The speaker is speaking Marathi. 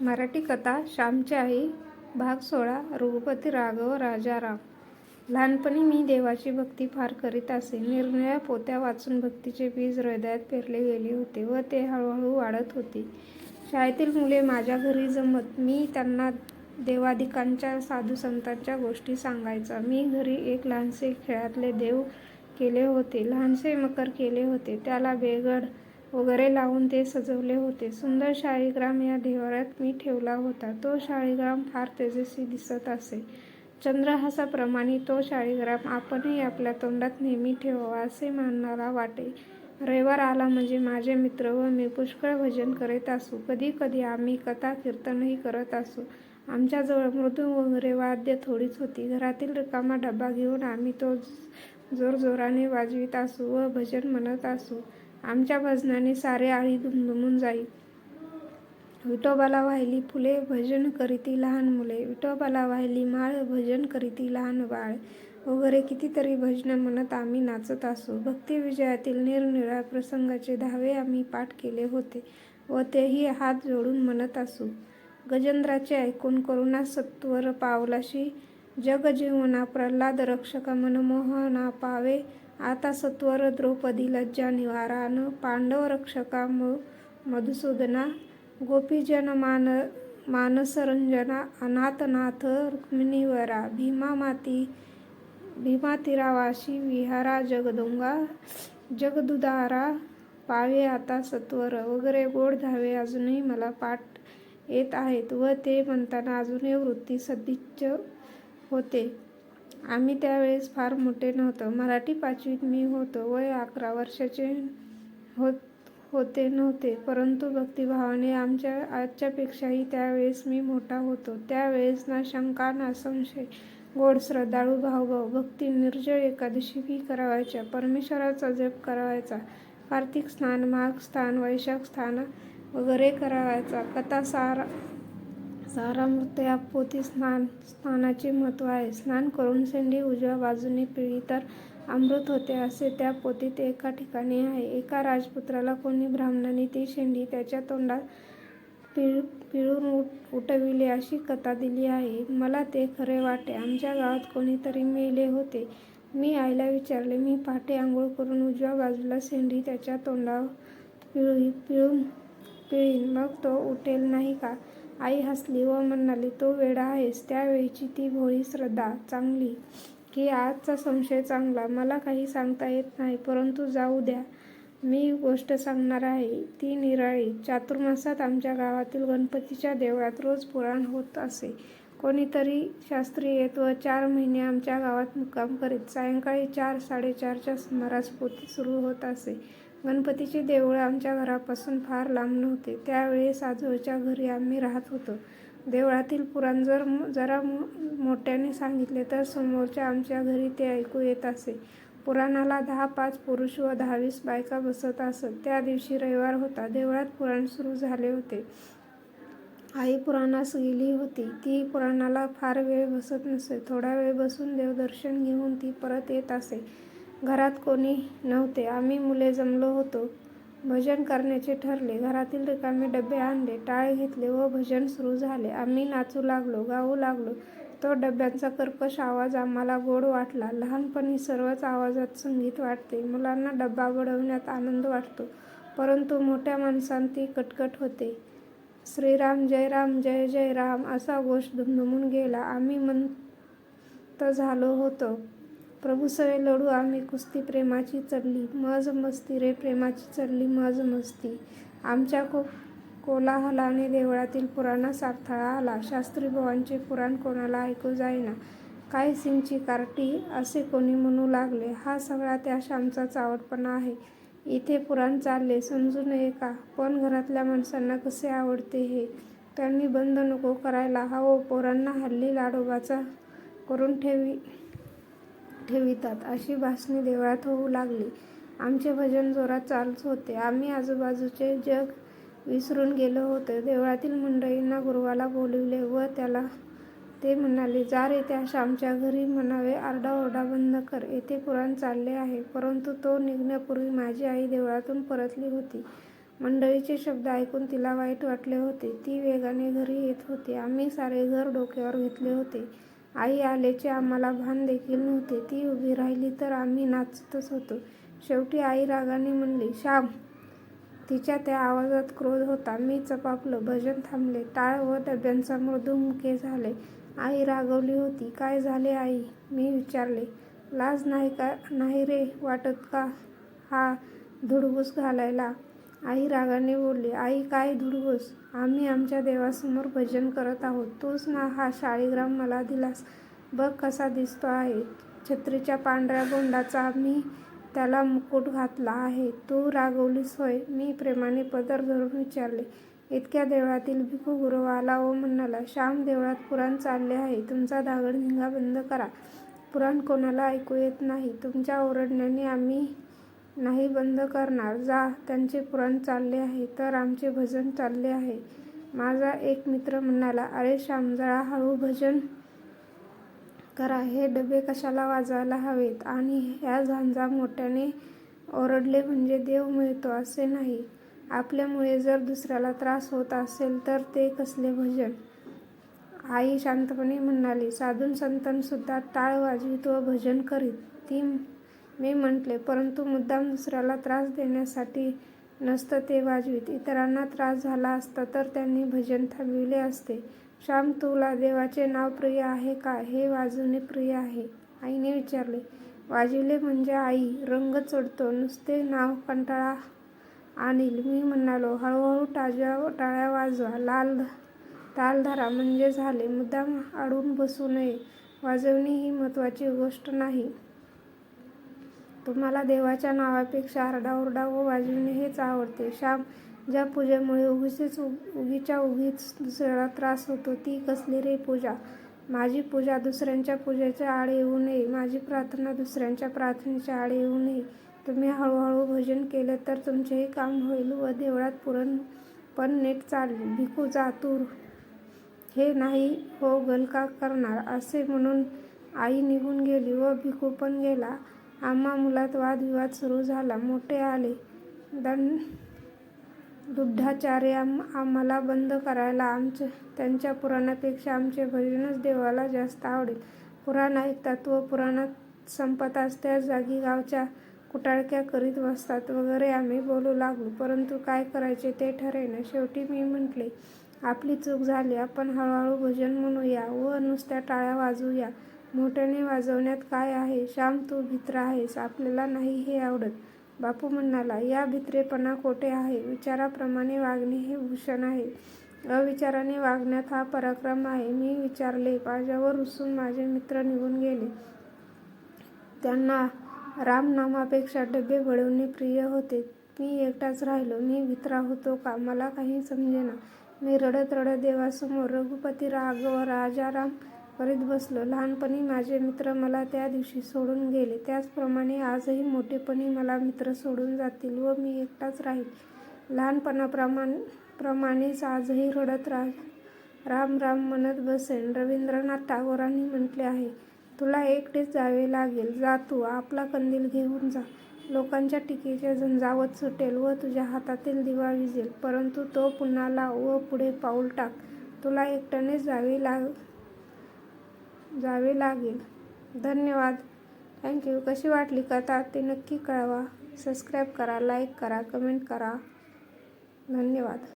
मराठी कथा श्यामची आई भाग सोळा रघुपती राघव राजाराम. लहानपणी मी देवाची भक्ती फार करीत असे. निरनिळ्या पोत्या वाचून भक्तीचे बीज हृदयात पेरले गेले होते व ते हळूहळू वाढत होते. शाळेतील मुले माझ्या घरी जमत. मी त्यांना देवादिकांच्या साधुसंतांच्या गोष्टी सांगायचा. मी घरी एक लहानसे खेळातले देव केले होते. लहानसे मकर केले होते. त्याला बेगड वगैरे लावून ते सजवले होते. सुंदर शाळीग्राम या देवाऱ्यात मी ठेवला होता. तो शाळीग्राम फार तेजस्वी दिसत असे. चंद्रहासाप्रमाणे तो शाळीग्राम आपणही आपल्या तोंडात नेहमी ठेवावा असे मानणारा वाटे. रविवार आला म्हणजे माझे मित्र व मी पुष्कळ भजन करीत असू. कधी कधी आम्ही कथा कीर्तनही करत असू. आमच्याजवळ मृदू वगैरे वाद्य थोडीच होती. घरातील रिकामा डबा घेऊन आम्ही तो जोरजोराने वाजवीत असू व भजन म्हणत असू. आमच्या भजनाने सारे आळी दुमदुमून जाई. विठोबाला वाहिली फुले भजन करीती लहान मुले. विठोबाला वाहिली माळ भजन करीती लहान बाळ. वगैरे कितीतरी भजनं म्हणत आम्ही नाचत असू. भक्तिविजयातील निरनिराळ्या प्रसंगाचे धावे आम्ही पाठ केले होते व तेही हात जोडून म्हणत असू. गजेंद्राचे ऐकून करुणा सत्वर पावलाशी जगजीवना प्रल्हाद रक्षक मनमोहना पावे. आता सत्वर द्रौपदी लज्जा निवारान पांडव रक्षका मधुसूदना गोपीजन मान मानसरंजना अनाथनाथ रुक्मिणीवरा भीमा माती भीमा तिरावाशी विहारा जगदोंगा जगदुदारा पावे आता सत्वर वगैरे गोड धावे अजूनही मला पाठ येत आहेत व ते म्हणताना अजूनही वृत्ती सदिच्छ होते. आम्ही त्यावेळेस फार मोठे नव्हतो. मराठी पाचवीत मी होतो. वय अकरा वर्षाचे होत होते नव्हते. परंतु भक्तिभावाने आमच्या आजच्यापेक्षाही त्यावेळेस मी मोठा होतो. त्यावेळेस ना शंका ना संशय गोड श्रद्धाळू भावभाव भक्ती निर्जळ एकादशीही करावायच्या. परमेश्वराचा जप करावायचा. कार्तिक स्नान माघ स्थान वैशाख स्थान वगैरे करावायचा. कथा सारा सारामृत या पोती स्नान स्नानाचे महत्त्व आहे. स्नान करून शेंडी उजव्या बाजूने पिळी तर अमृत होते असे त्या पोतीत एका ठिकाणी आहे. एका राजपुत्राला कोणी ब्राह्मणाने ती शेंडी त्याच्या तोंडात पिळ पिळून उठ उठविली अशी कथा दिली आहे. मला ते खरे वाटे. आमच्या गावात कोणीतरी मेले होते. मी आईला विचारले मी पहाटे आंघोळ करून उजव्या बाजूला शेंडी त्याच्या तोंडावर पिळी पिळून पिळीन. मग तो उठेल नाही का? आई हसली व म्हणाली तो वेडा आहेस. त्यावेळीची ती भोळी श्रद्धा चांगली की आजचा संशय चांगला. मला काही सांगता येत नाही परंतु जाऊ द्या. मी गोष्ट सांगणार आहे. ती निराळी. चातुर्मासात आमच्या गावातील गणपतीच्या देवळात रोज पुराण होत असे. कोणीतरी शास्त्री येत व चार महिने आमच्या गावात मुक्काम करीत. सायंकाळी चार साडेचारच्या सुमारास पोती सुरू होत असे. गणपतीचे देऊळ आमच्या घरापासून फार लांब नव्हते. त्यावेळेस आजोळच्या घरी आम्ही राहत होतो. देवळातील पुराण जर जरा मोठ्याने सांगितले तर समोरच्या आमच्या घरी ते ऐकू येत असे. पुराणाला दहा पाच पुरुष व दहावीस बायका बसत असत. त्या दिवशी रविवार होता. देवळात पुराण सुरू झाले होते. आई पुराणास गेली होती. ती पुराणाला फार वेळ बसत नसे. थोडा वेळ बसून देवदर्शन घेऊन ती परत येत असे. घरात कोणी नव्हते. आम्ही मुले जमलो होतो. भजन करण्याचे ठरले. घरातील रिकामे डबे आणले टाळे घेतले व भजन सुरू झाले. आम्ही नाचू लागलो गाऊ लागलो. तो डब्यांचा कर्कश आवाज आम्हाला गोड वाटला. लहानपणी सर्वच आवाजात संगीत वाटते. मुलांना डब्बा बडवण्यात आनंद वाटतो. परंतु मोठ्या माणसांती कटकट होते. श्रीराम जय राम जय जय राम असा गोष्ट धुमधुमून गेला. आम्ही मंत झालो होतो. प्रभूसवे लढू आम्ही कुस्ती प्रेमाची चढली मज मस्ती रे प्रेमाची चढली मज मस्ती. आमच्या को कोलाहलाने देवळातील पुराणा अडथळा आला. शास्त्रीभावांचे पुराण कोणाला ऐकू जाईना. काय सिंगची कार्टी असे कोणी म्हणू लागले हा सगळा त्या श्यामचा चावटपणा आहे. इथे पुराण चालले समजू नये का? पण घरातल्या माणसांना कसे आवडते हे? त्यांनी बंद नको करायला हवं. पोरांना हल्ली लाडोबाचा करून ठेवी ठेवितात. अशी भाषणे देवळात होऊ लागली. आमचे भजन जोरात चालूच होते. आम्ही आजूबाजूचे जग विसरून गेलो होतो. देवळातील मंडळींना गुरुवाला बोलविले व त्याला ते म्हणाले जा रे त्या श्यामच्या घरी म्हणावे आरडाओरडा बंद कर. येथे पुराण चालले आहे. परंतु तो निघण्यापूर्वी माझी आई देवळातून परतली होती. मंडळीचे शब्द ऐकून तिला वाईट वाटले होते. ती वेगाने घरी येत होती. आम्ही सारे घर डोक्यावर घेतले होते. आई आल्याचे आम्हाला भान देखील नव्हते. ती उभी राहिली तर आम्ही नाचतच होतो. शेवटी आई रागाने म्हणली श्याम तिच्या त्या आवाजात क्रोध होता. मी चपापलं भजन थांबले. टाळ व डब्यांचा मृदू मुके झाले. आई रागवली होती. काय झाले आई? मी विचारले. लाज नाही का नाही रे वाटत का हा धुडगूस घालायला? आई रागाने बोलली आई काय धुडगूस? आम्ही आमच्या देवासमोर भजन करत आहोत. तूच ना हा शाळीग्राम मला दिलास. बघ कसा दिसतो आहे. छत्रीच्या पांढऱ्या गोंडाचा मी त्याला मुकुट घातला आहे. तू रागवलीस होय. मी प्रेमाने पदर धरून विचारले इतक्या देवळातील भिकू गुरु आला व म्हणाला श्याम देवळात पुराण चालले आहे. तुमचा धागडधिंगा बंद करा. पुराण कोणाला ऐकू येत नाही. तुमच्या ओरडण्याने आम्ही नाही बंद करणार. जा त्यांचे पुराण चालले आहे तर आमचे भजन चालले आहे. माझा एक मित्र म्हणाला अरे श्याम जरा हळू भजन करा. हे डबे कशाला वाजवायला हवेत? आणि ह्या झांजा मोठ्याने ओरडले म्हणजे देव मिळतो असे नाही. आपल्यामुळे जर दुसऱ्याला त्रास होत असेल तर ते कसले भजन? आई शांतपणे म्हणाली साधून संतांसुद्धा टाळ वाजवीत व भजन करीत. ती मी म्हटले परंतु मुद्दाम दुसऱ्याला त्रास देण्यासाठी नसतं ते वाजवीत. इतरांना त्रास झाला असता तर त्यांनी भजन थांबविले असते. श्याम तुला देवाचे नाव प्रिय आहे का? हे वाजवणे प्रिय आहे. आईने विचारले वाजविले म्हणजे आई रंग चढतो नुसते नाव कंटाळा आणील. मी म्हणालो हळूहळू टाज्या टाळ्या वाजवा. लाल ताल धरा म्हणजे झाले. मुद्दाम आडून बसू नये. वाजवणे ही महत्त्वाची गोष्ट नाही. तुम्हाला देवाच्या नावापेक्षा आरडाओरडा व वाजविणे हेच आवडते. श्याम ज्या पूजेमुळे उगीचेच उगीच्या उगीच दुसऱ्याला त्रास होतो ती कसली रे पूजा? माझी पूजा दुसऱ्यांच्या पूजेच्या आड येऊ नये. माझी प्रार्थना दुसऱ्यांच्या प्रार्थनेच्या आड येऊ नये. तुम्ही हळूहळू भजन केले तर तुमचेही काम होईल व देवळात पुरण पण नीट चालेल. भिकू जातूर हे नाही हो गलका करणार. असे म्हणून आई निघून गेली व भिकू पण गेला. आम्हा मुलात वादविवाद सुरू झाला. मोठे आले. दंड दुग्धाचार्य आम्हाला बंद करायला आमचे त्यांच्या पुराणापेक्षा आमचे भजनच देवाला जास्त आवडेल पुराण ऐकतात व पुराणात संपताच त्या जागी गावच्या कुटाळक्या करीत बसतात. वगैरे आम्ही बोलू लागलो. परंतु काय करायचे ते ठरेना. शेवटी मी म्हटले आपली चूक झाली. आपण हळूहळू भजन म्हणूया व नुसत्या टाळ्या वाजूया मोठ्याने वाजवण्यात काय आहे? श्याम तू भित्र आहेस. आपल्याला नाही हे आवडत. बापू म्हणाला या भित्रेपणा कोठे आहे. विचाराप्रमाणे वागणे हे भूषण आहे. अविचाराने वागण्यात हा पराक्रम आहे. मी विचारले माझ्यावर रुसून माझे मित्र निघून गेले. त्यांना रामनामापेक्षा डबे वळवणे प्रिय होते. मी एकटाच राहिलो. मी भित्रा होतो का? मला काही समजेना. मी रडत रडत देवासमोर रघुपती राघव राजाराम करीत बसलो. लहानपणी माझे मित्र मला त्या दिवशी सोडून गेले. त्याचप्रमाणे आजही मोठेपणी मला मित्र सोडून जातील व मी एकटाच राहील. लहानपणाप्रमाण प्रमाणेच आजही रडत रा राम राम म्हणत बसेन. रवींद्रनाथ टागोरांनी म्हटले आहे तुला एकटेच जावे लागेल. जा तू. आपला कंदील घेऊन जा. लोकांच्या टीकेचे झंझावत सुटेल व तुझ्या हातातील दिवा विझेल परंतु तो पुन्हा लाव व पुढे पाऊल टाक. तुला एकट्यानेच जावे लाग जावे लागेल. धन्यवाद. थँक्यू कशी वाटली कथा? ते नक्की कळवा. सबस्क्राईब करा लाईक करा कमेंट करा. धन्यवाद.